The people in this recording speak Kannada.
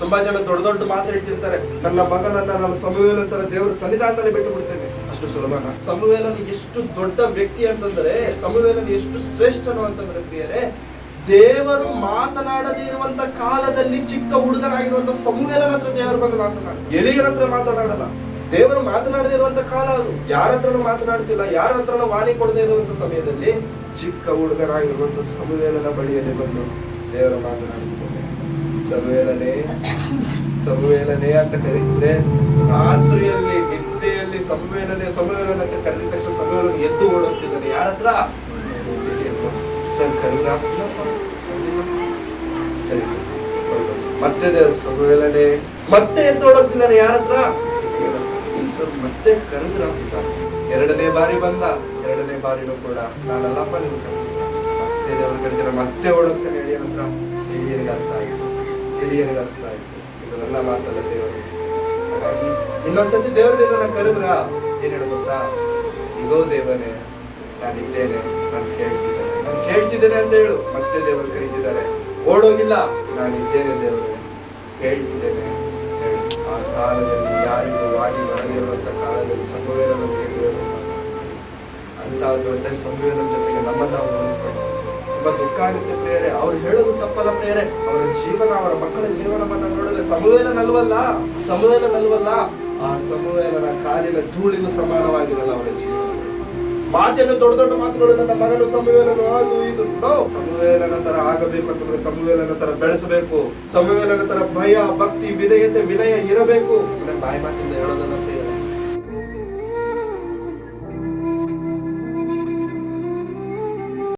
ತುಂಬಾ ಜನ ದೊಡ್ಡ ದೊಡ್ಡ ಮಾತು ಇಟ್ಟಿರ್ತಾರೆ. ನನ್ನ ಮಗನನ್ನ ನಾನು ಸಮುವೇಲ್ ಅಂತಾರೆ ದೇವರ ಸನ್ನಿಧಾನದಲ್ಲಿ ಬಿಟ್ಟು ಬಿಡ್ತೇನೆ. ಅಷ್ಟು ಸುಲಭನ? ಸಮುವೇಲನ್ ಎಷ್ಟು ದೊಡ್ಡ ವ್ಯಕ್ತಿ ಅಂತಂದ್ರೆ ಸಮುವೇಲನ್ ಎಷ್ಟು ಶ್ರೇಷ್ಠನು ಅಂತಂದ್ರೆ ಪ್ರಿಯರೇ ದೇವರು ಮಾತನಾಡದೇ ಇರುವಂತ ಕಾಲದಲ್ಲಿ ಚಿಕ್ಕ ಹುಡುಗನಾಗಿರುವಂತ ಸಮುವೇಲನ ಹತ್ರ ದೇವರು ಬಂದು ಮಾತನಾಡ. ಎಲಿಯನ ಹತ್ರ ಮಾತನಾಡಲ್ಲ. ದೇವರು ಮಾತನಾಡದೇ ಇರುವಂತ ಕಾಲ ಅದು. ಯಾರ ಹತ್ರನೂ ಮಾತನಾಡ್ತಿಲ್ಲ ಯಾರ ಹತ್ರನೂ ವಾಣಿ ಕೊಡದೇ ಇರುವಂತ ಸಮಯದಲ್ಲಿ ಚಿಕ್ಕ ಹುಡುಗನಾಗಿರುವಂತ ಸಮುವೇಲನ ಬಳಿಯಲ್ಲಿ ಬಂದು ದೇವರು ಮಾತನಾಡುತ್ತಿದ್ದಾನೆ ಸಮುವೇಲನೇ ಸಮುವೇಲನೇ ಅಂತ ಕರೀತಿದ್ರೆ, ರಾತ್ರಿಯಲ್ಲಿ, ನಿದ್ದೆಯಲ್ಲಿ ಸಂವೇಲನೆ ಸಂವೇಲನ ಅಂತ ಕರೆದ ತಕ್ಷಣ ಸಂವೇಲನ ಎದ್ದು ಓಡುತ್ತಿದ್ದಾನೆ ಯಾರ ಹತ್ರ ಸರ್ ಕರೀರಾ? ಸರಿ. ಸರಿ ಮತ್ತೆ ಸಂವೇಲನೆ ಮತ್ತೆ ಎದ್ದು ಓಡೋಗ್ತಿದ್ದಾನೆ. ಯಾರ ಹತ್ರ ಸರ್ ಮತ್ತೆ ಕರೆದ್ರ ಎರಡನೇ ಬಾರಿ ಬಂದ, ಎರಡನೇ ಬಾರಿನೂ ಕೂಡ ನಾನಲ್ಲಪ್ಪ ನಿಮ್ಗೆ ಮತ್ತೆ ದೇವರು ಕರೆದಿರ ಮತ್ತೆ ಓಡುತ್ತಾನೆ ಹೇಳಿ ಎಳಿಯನಿಗೆ ಅರ್ಥ ಆಯ್ತು ಇದು ನನ್ನ ಮಾತಲ್ಲ ದೇವರು. ಹಾಗಾಗಿ ಇನ್ನೊಂದ್ಸತಿ ದೇವರು ಕರೆದ್ರ? ಏನ್ ಹೇಳ್ಬೋದಾ ಇದೋ ದೇವನೇ ನಾನಿದ್ದೇನೆ, ನಾನು ಕೇಳ್ತಿದ್ದೇನೆ. ನಾನು ಕೇಳ್ತಿದ್ದೇನೆ ಅಂತ ಹೇಳು. ಮತ್ತೆ ದೇವರು ಕರೀತಿದ್ದಾರೆ. ಓಡೋಗಿಲ್ಲ. ನಾನಿದ್ದೇನೆ ದೇವರು, ಕೇಳ್ತಿದ್ದೇನೆ. ಹೇಳು ಆ ಕಾಲದಲ್ಲಿ ಯಾರಿಗೂ ವಾಡಿ ಬರದಿರುವಂತ ಕಾಲದಲ್ಲಿ ಸಂಭವೇನ ದೇವರು ಅಂತ ದೊಡ್ಡ ಸಂವೇದನ ಜೊತೆಗೆ ನಮ್ಮನ್ನ ನಾವು ಹೋಲಿಸ್ಬೇಕು ತುಂಬಾ ದುಃಖ ಆಗುತ್ತೆ ಪ್ರೇರೆ ಅವ್ರು ಹೇಳೋದು ತಪ್ಪಲ್ಲ ಪ್ರೇರೆ ಅವರ ಜೀವನ, ಅವರ ಮಕ್ಕಳ ಜೀವನವನ್ನ ನೋಡಿದ್ರೆ ಸಮುವೇಲನಲ್ವಲ್ಲ ಸಮುವೇಲನಲ್ವಲ್ಲ ಆ ಸಮುವೇಲನ ಕಾಲಿನ ಧೂಳಿಗೂ ಸಮಾನವಾಗಿರಲ್ಲ ಅವರ ಜೀವನ. ಮಾತಿನ ದೊಡ್ಡ ದೊಡ್ಡ ಮಾತುಗಳು ನನ್ನ ಮಗನು ಸಮುವೇಲನು ಅದು ಇದು. ಸಮುವೇಲನ ತರ ಆಗಬೇಕು ಅಂತಂದ್ರೆ ಸಮುವೇಲನ ತರ ಬೆಳೆಸಬೇಕು. ಸಮುವೇಲನ ತರ ಭಯ, ಭಕ್ತಿ, ವಿಧೇಯತೆ ವಿನಯ ಇರಬೇಕು. ಬಾಯಿ ಮಾತಿಂದ ಹೇಳೋದಲ್ಲ